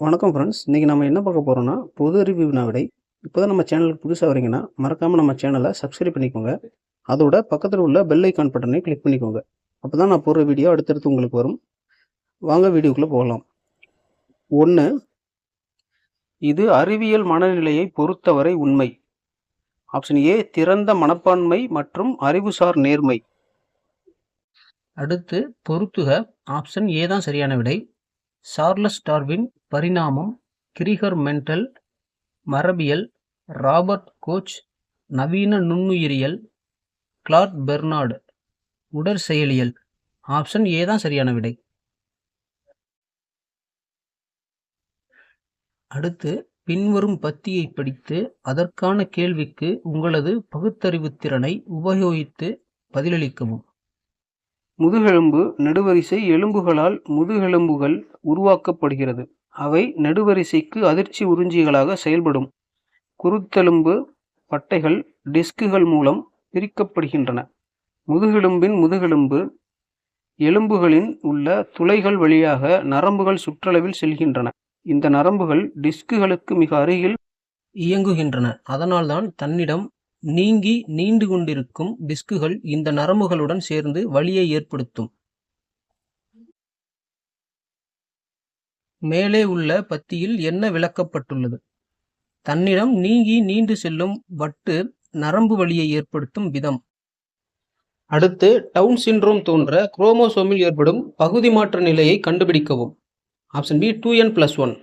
வணக்கம் ஃப்ரெண்ட்ஸ் இன்றைக்கி நம்ம என்ன பார்க்க போகிறோம்னா பொது அறிவு வினாவிடை இப்போ தான் நம்ம சேனலுக்கு புதுசாக வரீங்கன்னா மறக்காமல் நம்ம சேனலை சப்ஸ்கிரைப் பண்ணிக்கோங்க. அதோட பக்கத்தில் உள்ள பெல் ஐக்கான் பட்டனை கிளிக் பண்ணிக்கோங்க. அப்போ தான் நான் போடுற வீடியோ அடுத்தடுத்து உங்களுக்கு வரும். வாங்க வீடியோக்குள்ளே போகலாம். ஒன்று இது அறிவியல் மனநிலையை பொறுத்தவரை உண்மை. ஆப்ஷன் ஏ திறந்த மனப்பான்மை மற்றும் அறிவுசார் நேர்மை. அடுத்து பொருத்துக. ஆப்ஷன் ஏ தான் சரியான விடை. சார்லஸ் டார்வின் பரிணாமம் கிரிகர் மென்டல் மரபியல் ராபர்ட் கோச் நவீன நுண்ணுயிரியல் கிளார்க் பெர்னார்டு உடற்செயலியல் ஆப்ஷன் ஏ தான் சரியான விடை. அடுத்து பின்வரும் பத்தியை படித்து அதற்கான கேள்விக்கு உங்களது பகுத்தறிவு திறனை உபயோகித்து பதிலளிக்கவும். முதுகெலும்பு நெடுவரிசை எலும்புகளால் முதுகெலும்புகள் உருவாக்கப்படுகிறது. அவை நெடுவரிசைக்கு அதிர்ச்சி உறிஞ்சிகளாக செயல்படும். குருத்தெலும்பு பட்டைகள் டிஸ்குகள் மூலம் பிரிக்கப்படுகின்றன. முதுகெலும்பின் முதுகெலும்பு எலும்புகளின் உள்ள துளைகள் வழியாக நரம்புகள் சுற்றளவில் செல்கின்றன. இந்த நரம்புகள் டிஸ்குகளுக்கு மிக அருகில் இயங்குகின்றன. அதனால்தான் தன்னிடம் நீங்கி நீண்டு கொண்டிருக்கும் டிஸ்குகள் இந்த நரம்புகளுடன் சேர்ந்து வலியை ஏற்படுத்தும். மேலே உள்ள பத்தியில் என்ன விளக்கப்பட்டுள்ளது? தன்னிடம் நீங்கி நீண்டு செல்லும் வட்டு நரம்பு வலியை ஏற்படுத்தும் விதம். அடுத்து டவுன் சிண்ட்ரோம் தோன்ற குரோமோசோமில் ஏற்படும் பகுதி மாற்ற நிலையை கண்டுபிடிக்கவும். Option B two N plus one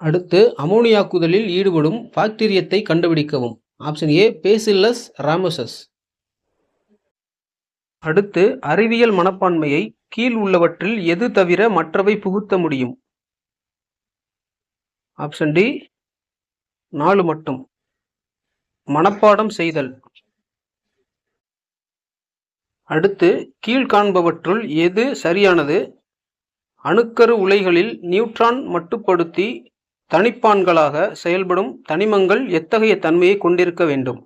அடுத்து அமோனியாக்குதலில் ஈடுபடும் பாக்டீரியத்தை கண்டுபிடிக்கவும். ஆப்ஷன் ஏ பேசில்லஸ் ராமசஸ் அடுத்து அறிவியல் மனப்பான்மையை கீழ் உள்ளவற்றில் எது தவிர மற்றவை புகுத்த முடியும்? ஆப்ஷன் டி நாலு மட்டும். மனப்பாடம் செய்தல். அடுத்து கீழ்காண்பவற்றுள் எது சரியானது? அணுக்கரு உலைகளில் நியூட்ரான் மட்டுப்படுத்தி தனிப்பான்களாக செயல்படும் தனிமங்கள் எத்தகைய தன்மையை கொண்டிருக்க வேண்டும்?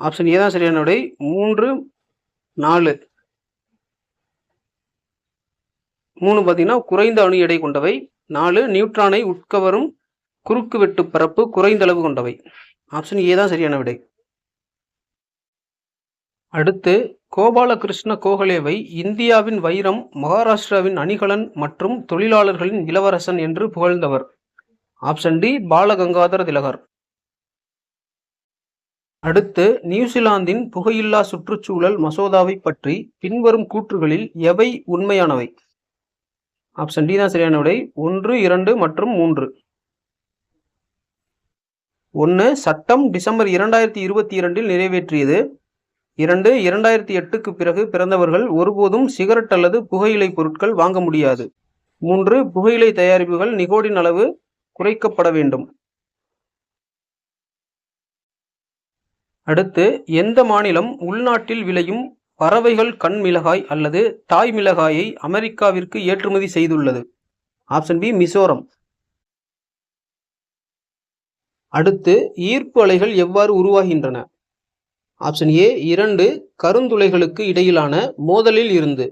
ஆப்ஷன் ஏ தான் சரியான விடை. மூன்று நாலு. மூணு பார்த்தீங்கன்னா குறைந்த அணு எடை கொண்டவை. நாலு நியூட்ரானை உட்கவரும் குறுக்கு வெட்டு பரப்பு குறைந்த அளவு கொண்டவை. ஆப்ஷன் ஏ தான் சரியான விடை. அடுத்து கோபாலகிருஷ்ண கோகலேவை இந்தியாவின் வைரம் மகாராஷ்டிராவின் அணிகலன் மற்றும் தொழிலாளர்களின் இளவரசன் என்று புகழ்ந்தவர். ஆப்ஷன் டி பாலகங்காதர திலகர். அடுத்து நியூசிலாந்தின் புகையில்லா சுற்றுச்சூழல் மசோதாவை பற்றி பின்வரும் கூற்றுகளில் எவை உண்மையானவை? ஆப்ஷன் டி தான் சரியான விடை. ஒன்று இரண்டு மற்றும் மூன்று. ஒன்று சட்டம் டிசம்பர் இரண்டாயிரத்தி இருபத்தி இரண்டில் நிறைவேற்றியது. இரண்டு இரண்டாயிரத்தி எட்டுக்கு பிறகு பிறந்தவர்கள் ஒருபோதும் சிகரெட் அல்லது புகையிலை பொருட்கள் வாங்க முடியாது. மூன்று புகையிலை தயாரிப்புகள் நிகோடின் அளவு குறைக்கப்பட வேண்டும். அடுத்து எந்த மாநிலம் உள்நாட்டில் விளையும் பறவைகள் கண் மிளகாய் அல்லது தாய் மிளகாயை அமெரிக்காவிற்கு ஏற்றுமதி செய்துள்ளது? Option B Mizoram. அடுத்து ஈர்ப்பு அலைகள் எவ்வாறு உருவாகின்றன? ஆப்ஷன் ஏ இரண்டு கருந்துளைகளுக்கு இடையிலான மோதலில் இருந்து.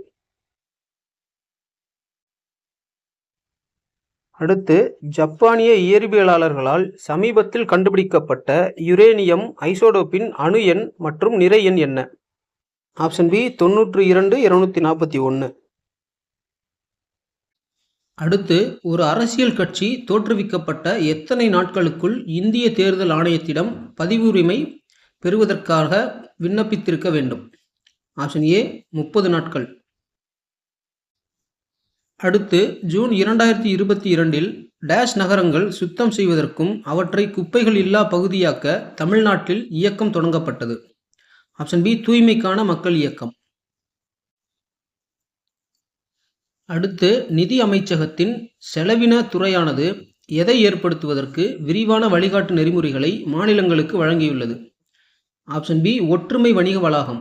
அடுத்து ஜப்பானிய இயற்பியலாளர்களால் சமீபத்தில் கண்டுபிடிக்கப்பட்ட யுரேனியம் ஐசோடோப்பின் அணு எண் மற்றும் நிறை எண் என்ன? ஆப்ஷன் பி தொண்ணூற்று இரண்டு இருநூத்தி நாற்பத்தி ஒன்று அடுத்து ஒரு அரசியல் கட்சி தோற்றுவிக்கப்பட்ட எத்தனை நாட்களுக்குள் இந்திய தேர்தல் ஆணையத்திடம் பதிவுரிமை பெறுவதற்காக விண்ணப்பித்திருக்க வேண்டும். ஆப்ஷன் ஏ முப்பது நாட்கள். அடுத்து ஜூன் இரண்டாயிரத்தி இருபத்தி இரண்டில் டேஷ் நகரங்கள் சுத்தம் செய்வதற்கும் அவற்றை குப்பைகள் இல்லா பகுதியாக்க தமிழ்நாட்டில் இயக்கம் தொடங்கப்பட்டது. ஆப்ஷன் பி தூய்மைக்கான மக்கள் இயக்கம். அடுத்து நிதி அமைச்சகத்தின் செலவின துறையானது எதை ஏற்படுத்துவதற்கு விரிவான வழிகாட்டு நெறிமுறைகளை மாநிலங்களுக்கு வழங்கியுள்ளது. ஆப்ஷன் பி ஒற்றுமை வணிக வளாகம்.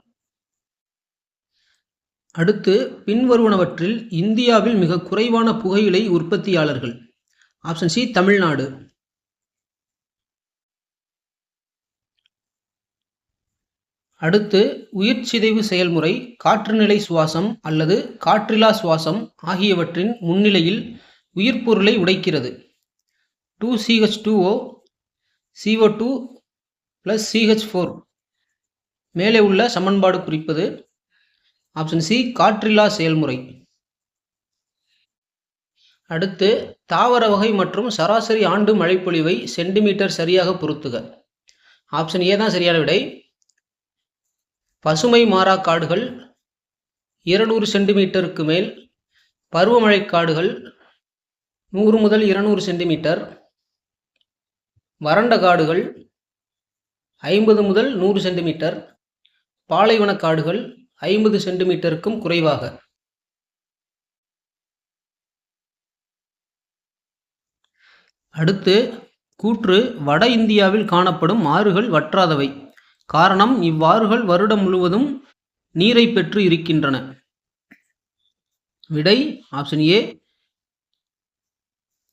அடுத்து பின்வருவனவற்றில் இந்தியாவில் மிக குறைவான புகையிலை உற்பத்தியாளர்கள். Option C Tamil Nadu. அடுத்து உயிர் சிதைவு செயல்முறை காற்றுநிலை சுவாசம் அல்லது காற்றிலா சுவாசம் ஆகியவற்றின் முன்னிலையில் உயிர்ப்பொருளை உடைக்கிறது. Two CH two O CO two plus CH four மேலே உள்ள சமன்பாடு குறிப்பது ஆப்ஷன் சி காற்றில்லா செயல்முறை. அடுத்து தாவர வகை மற்றும் சராசரி ஆண்டு மழைப்பொழிவை சென்டிமீட்டர் சரியாக பொருத்துக. ஆப்ஷன் ஏ தான் சரியான விடை. பசுமை மாறா காடுகள் இருநூறு சென்டிமீட்டருக்கு மேல் பருவமழை காடுகள் நூறு முதல் இருநூறு சென்டிமீட்டர் வறண்ட காடுகள் ஐம்பது முதல் நூறு சென்டிமீட்டர் பாலைவன காடுகள் ஐம்பது சென்டிமீட்டருக்கும் குறைவாக. அடுத்து கூற்று வட இந்தியாவில் காணப்படும் ஆறுகள் வற்றாதவை. காரணம் இவ்வாறுகள் வருடம் முழுவதும் நீரை பெற்று இருக்கின்றன. விடை ஆப்ஷன் ஏ.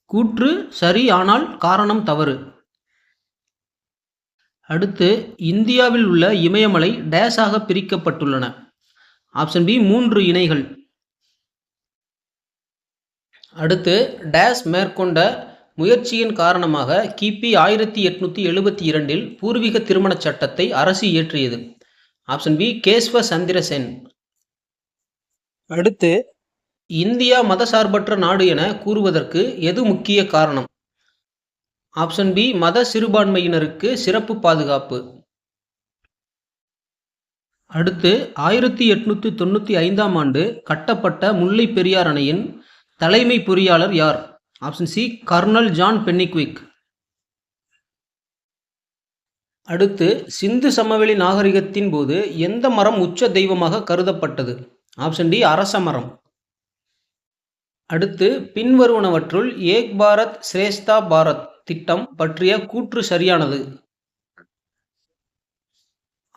கூற்று சரி ஆனால் காரணம் தவறு. அடுத்து இந்தியாவில் உள்ள இமயமலை டேஷாக பிரிக்கப்பட்டுள்ளன. ஆப்ஷன் பி மூன்று இணைகள். அடுத்து டேஸ் மேற்கொண்ட முயற்சியின் காரணமாக கிபி ஆயிரத்தி எட்நூத்தி எழுபத்தி இரண்டில் பூர்வீக திருமணச் சட்டத்தை அரசு இயற்றியது. ஆப்ஷன் பி கேஸ்வ சந்திர சென் அடுத்து இந்தியா மதசார்பற்ற நாடு என கூறுவதற்கு எது முக்கிய காரணம்? ஆப்ஷன் பி மத சிறுபான்மையினருக்கு சிறப்பு பாதுகாப்பு. அடுத்து ஆயிரத்தி எட்நூற்றி தொண்ணூற்றி ஐந்தாம் ஆண்டு கட்டப்பட்ட முல்லை பெரியார் அணையின் தலைமை பொறியாளர் யார்? Option C colonel John Pennycuick. அடுத்து சிந்து சமவெளி நாகரிகத்தின் போது எந்த மரம் உச்ச தெய்வமாக கருதப்பட்டது? ஆப்ஷன் டி அரச மரம். அடுத்து பின்வருவனவற்றுள் ஏக் பாரத் சிரேஷ்தா பாரத். திட்டம் பற்றிய கூற்று சரியானது.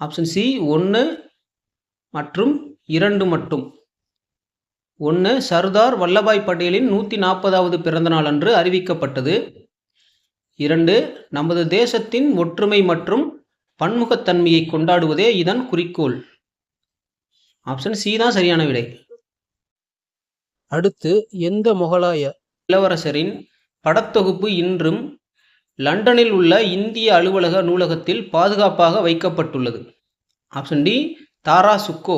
ஆப்ஷன் சி ஒன்று மற்றும் இரண்டு மட்டும். ஒன்று சர்தார் வல்லபாய் பட்டேலின் நூற்றி நாற்பதாவது பிறந்தநாள் அன்று அறிவிக்கப்பட்டது. இரண்டு நமது தேசத்தின் ஒற்றுமை மற்றும் பன்முகத்தன்மையை கொண்டாடுவதே இதன் குறிக்கோள். ஆப்ஷன் சி தான் சரியான விடை. அடுத்து எந்த முகலாய இளவரசரின் படத்தொகுப்பு இன்றும் லண்டனில் உள்ள இந்திய அலுவலக நூலகத்தில் பாதுகாப்பாக வைக்கப்பட்டுள்ளது. Option D Dara Shukoh.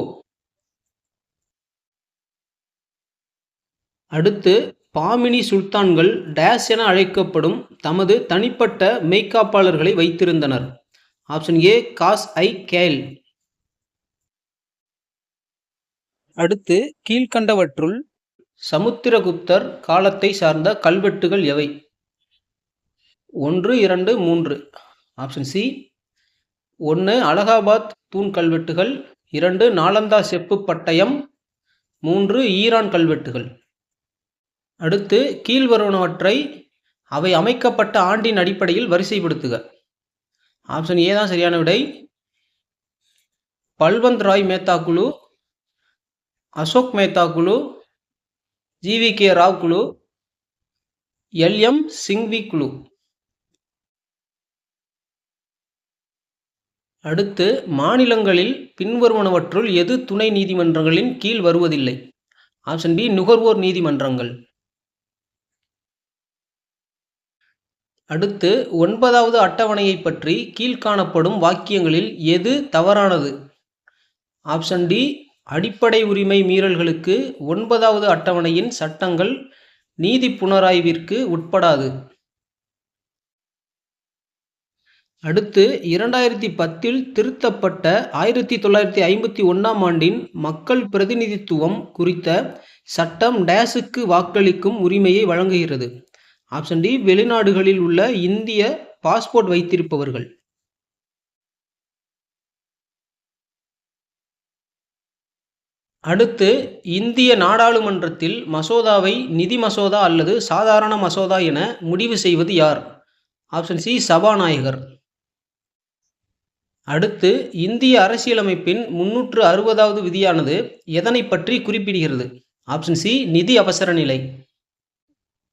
அடுத்து பாமினி சுல்தான்கள் டேஸ் என அழைக்கப்படும் தமது தனிப்பட்ட மெய்க்காப்பாளர்களை வைத்திருந்தனர். ஆப்ஷன் ஏ காஸ் ஐ கேல். அடுத்து கீழ்கண்டவற்றுள் சமுத்திரகுப்தர் காலத்தை சார்ந்த கல்வெட்டுகள் எவை? ஒன்று இரண்டு மூன்று. ஆப்ஷன் சி ஒன்று அலகாபாத் தூண் கல்வெட்டுகள். இரண்டு நாலந்தா செப்பு பட்டயம். மூன்று ஈரான் கல்வெட்டுகள். அடுத்து கீழ்வருவனவற்றை அவை அமைக்கப்பட்ட ஆண்டின் அடிப்படையில் வரிசைப்படுத்துக. ஆப்ஷன் ஏ தான் சரியான விடை. பல்வந்த் ராய் மேத்தா குழு அசோக் மேத்தா குழு ஜிவி கே ராவ் குழு எல்எம் சிங்வி குழு அடுத்து மாநிலங்களில் பின்வருவனவற்றுள் எது துணை நீதிமன்றங்களின் கீழ் வருவதில்லை? ஆப்ஷன் பி நுகர்வோர் நீதிமன்றங்கள். அடுத்து ஒன்பதாவது அட்டவணையை பற்றி கீழ்காணப்படும் வாக்கியங்களில் எது தவறானது? ஆப்ஷன் டி அடிப்படை உரிமை மீறல்களுக்கு ஒன்பதாவது அட்டவணையின் சட்டங்கள் நீதி புனராய்விற்கு உட்படாது. அடுத்து இரண்டாயிரத்தி பத்தில் திருத்தப்பட்ட ஆயிரத்தி தொள்ளாயிரத்தி ஐம்பத்தி ஒன்றாம் ஆண்டின் மக்கள் பிரதிநிதித்துவம் குறித்த சட்டம் டேஸுக்கு வாக்களிக்கும் உரிமையை வழங்குகிறது. ஆப்ஷன் டி வெளிநாடுகளில் உள்ள இந்திய பாஸ்போர்ட் வைத்திருப்பவர்கள். அடுத்து இந்திய நாடாளுமன்றத்தில் மசோதாவை நிதி மசோதா அல்லது சாதாரண மசோதா என முடிவு செய்வது யார்? ஆப்ஷன் சி சபாநாயகர். அடுத்து இந்திய அரசியலமைப்பின் முன்னூற்று அறுபதாவது விதியானது எதனை பற்றி குறிப்பிடுகிறது? ஆப்ஷன் சி நிதி அவசர நிலை.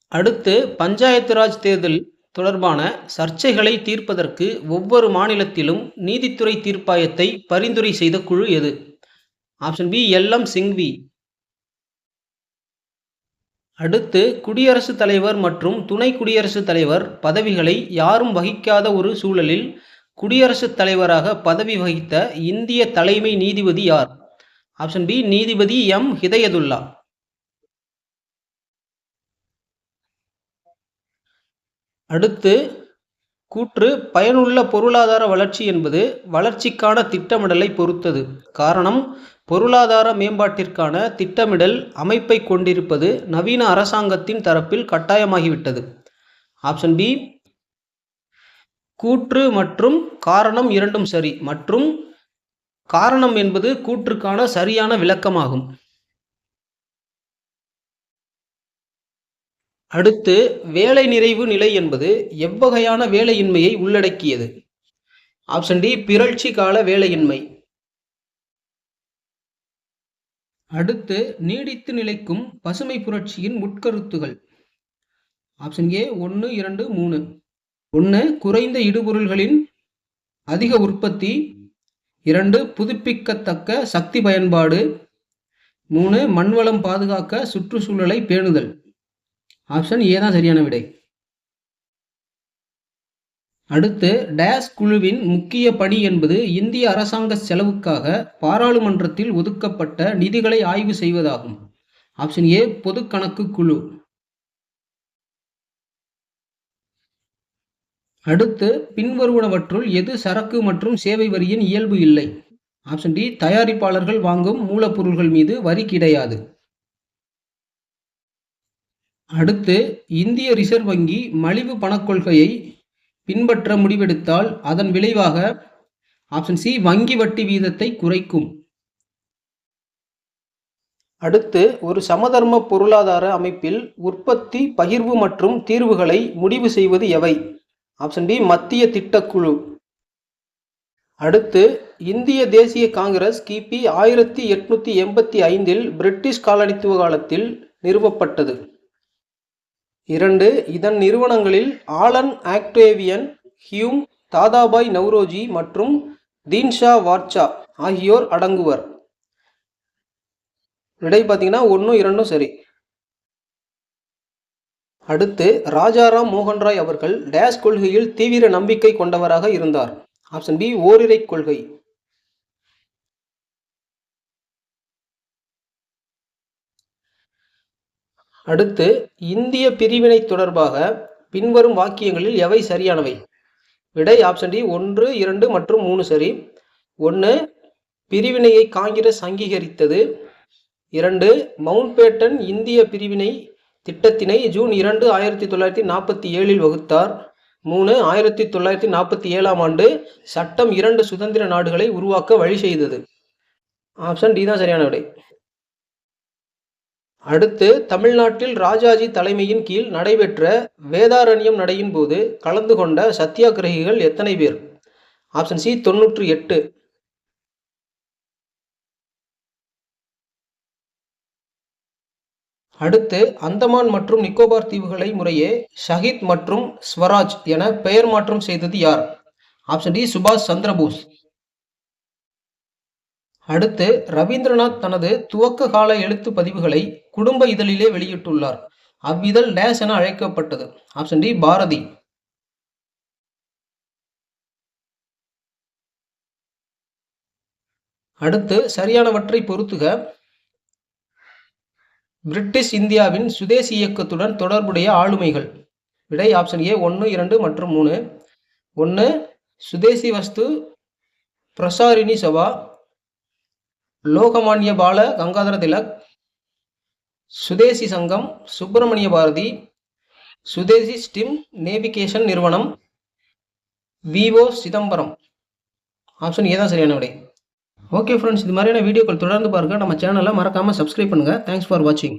அடுத்து பஞ்சாயத்து ராஜ் தேர்தல் தொடர்பான சர்ச்சைகளை தீர்ப்பதற்கு ஒவ்வொரு மாநிலத்திலும் நீதித்துறை தீர்ப்பாயத்தை பரிந்துரை செய்த குழு எது? Option B L M Singhvi. அடுத்து குடியரசுத் தலைவர் மற்றும் துணை குடியரசுத் தலைவர் பதவிகளை யாரும் வகிக்காத ஒரு சூழலில் குடியரசுத் தலைவராக பதவி வகித்த இந்திய தலைமை நீதிபதி யார்? ஆப்ஷன் பி நீதிபதி எம். ஹிதயதுல்லா. அடுத்து கூற்று பயனுள்ள பொருளாதார வளர்ச்சி என்பது வளர்ச்சிக்கான திட்டமிடலை பொறுத்தது. காரணம் பொருளாதார மேம்பாட்டிற்கான திட்டமிடல் அமைப்பை கொண்டிருப்பது நவீன அரசாங்கத்தின் தரப்பில் கட்டாயமாகிவிட்டது. ஆப்ஷன் பி கூற்று மற்றும் காரணம் இரண்டும் சரி மற்றும் காரணம் என்பது கூற்றுக்கான சரியான விளக்கமாகும். அடுத்து வேலை நிறைவு நிலை என்பது எவ்வகையான வேலையின்மையை உள்ளடக்கியது? ஆப்ஷன் டி பிறழ்ச்சி கால வேலையின்மை. அடுத்து நீடித்து நிலைக்கும் பசுமை புரட்சியின் உட்கருத்துகள். ஆப்ஷன் ஏ ஒன்று இரண்டு மூணு. ஒன்று குறைந்த இடுபொருள்களின் அதிக உற்பத்தி. இரண்டு புதுப்பிக்கத்தக்க சக்தி பயன்பாடு. மூணு மண்வளம் பாதுகாக்க சுற்றுச்சூழலை பேணுதல். ஆப்ஷன் ஏ தான் சரியான விடை. அடுத்து டேஸ் குழுவின் முக்கிய பணி என்பது இந்திய அரசாங்க செலவுக்காக பாராளுமன்றத்தில் ஒதுக்கப்பட்ட நிதிகளை ஆய்வு செய்வதாகும். ஆப்ஷன் ஏ பொது கணக்கு குழு. அடுத்து பின்வருவனவற்றுள் எது சரக்கு மற்றும் சேவை வரியின் இயல்பு இல்லை? ஆப்ஷன் டி தயாரிப்பாளர்கள் வாங்கும் மூலப்பொருள்கள் மீது வரி கிடையாது. அடுத்து இந்திய ரிசர்வ் வங்கி மலிவு பணக்கொள்கையை பின்பற்ற முடிவெடுத்தால் அதன் விளைவாக ஆப்ஷன் சி வங்கி வட்டி வீதத்தை குறைக்கும். அடுத்து ஒரு சமதர்ம பொருளாதார அமைப்பில் உற்பத்தி பகிர்வு மற்றும் தீர்வுகளை முடிவு செய்வது எவை? ஆப்ஷன் பி மத்திய திட்டக்குழு. அடுத்து இந்திய தேசிய காங்கிரஸ் கிபி ஆயிரத்தி எட்நூத்தி எண்பத்தி ஐந்தில் பிரிட்டிஷ் காலனித்துவ காலத்தில் நிறுவப்பட்டது. இரண்டு இதன் நிறுவனங்களில் Allan Octavian Hume Dadabhai Naoroji மற்றும் தீன்ஷா வாட்சா ஆகியோர் அடங்குவர். விடை பார்த்தீங்கன்னா ஒன்றும் இரண்டும் சரி. அடுத்து ராஜாராம் மோகன் ராய் அவர்கள் டேஸ் கொள்கையில் தீவிர நம்பிக்கை கொண்டவராக இருந்தார். ஆப்ஷன் பி ஓரிரை கொள்கை. அடுத்து இந்திய பிரிவினை தொடர்பாக பின்வரும் வாக்கியங்களில் எவை சரியானவை? விடை ஆப்ஷன் டி ஒன்று இரண்டு மற்றும் மூணு சரி. ஒன்று பிரிவினையை காங்கிரஸ் அங்கீகரித்தது. இரண்டு மவுண்ட்பேட்டன் இந்திய பிரிவினை திட்டத்தினை ஜூன் இரண்டு ஆயிரத்தி தொள்ளாயிரத்தி நாற்பத்தி ஏழில் வகுத்தார். மூணு ஆயிரத்தி தொள்ளாயிரத்தி நாற்பத்தி ஏழாம் ஆண்டு சட்டம் இரண்டு சுதந்திர நாடுகளை உருவாக்க வழி செய்தது. ஆப்ஷன் டி தான் சரியான விடை. அடுத்து தமிழ்நாட்டில் ராஜாஜி தலைமையின் கீழ் நடைபெற்ற வேதாரண்யம் நடையின் போது கலந்து கொண்ட சத்தியாகிரகிகள் எத்தனை பேர்? ஆப்ஷன் சி தொன்னூற்றி எட்டு. அடுத்து அந்தமான் மற்றும் நிக்கோபார் தீவுகளை முறையே ஷஹீத் மற்றும் ஸ்வராஜ் என பெயர் மாற்றம் செய்தது யார்? ஆப்ஷன் டி சுபாஷ் சந்திரபோஸ். அடுத்து ரவீந்திரநாத் தனது துவக்க கால எழுத்து பதிவுகளை குடும்ப இதழிலே வெளியிட்டுள்ளார். அவ்விதழ் டேஸ் என அழைக்கப்பட்டது. Option D Bharati. அடுத்து சரியானவற்றை பொருத்துக பிரிட்டிஷ் இந்தியாவின் சுதேசி இயக்கத்துடன் தொடர்புடைய ஆளுமைகள். விடை ஆப்ஷன் ஏ ஒன்று இரண்டு மற்றும் மூணு. ஒன்று சுதேசி வஸ்து பிரசாரிணி சபா லோகமானிய பால கங்காதர திலக் சுதேசி சங்கம் சுப்பிரமணிய பாரதி சுதேசி ஸ்டிம் நேவிகேஷன் நிறுவனம் V O Chidambaram. Option A தான் சரியான விடை. ஓகே ஃப்ரெண்ட்ஸ் இது மாதிரியான வீடியோக்கள் தொடர்ந்து பாருங்கள் நம்ம சேனலை மறக்காமல் சப்ஸ்கிரைப் பண்ணுங்கள் தேங்க்ஸ் ஃபார் வாட்சிங்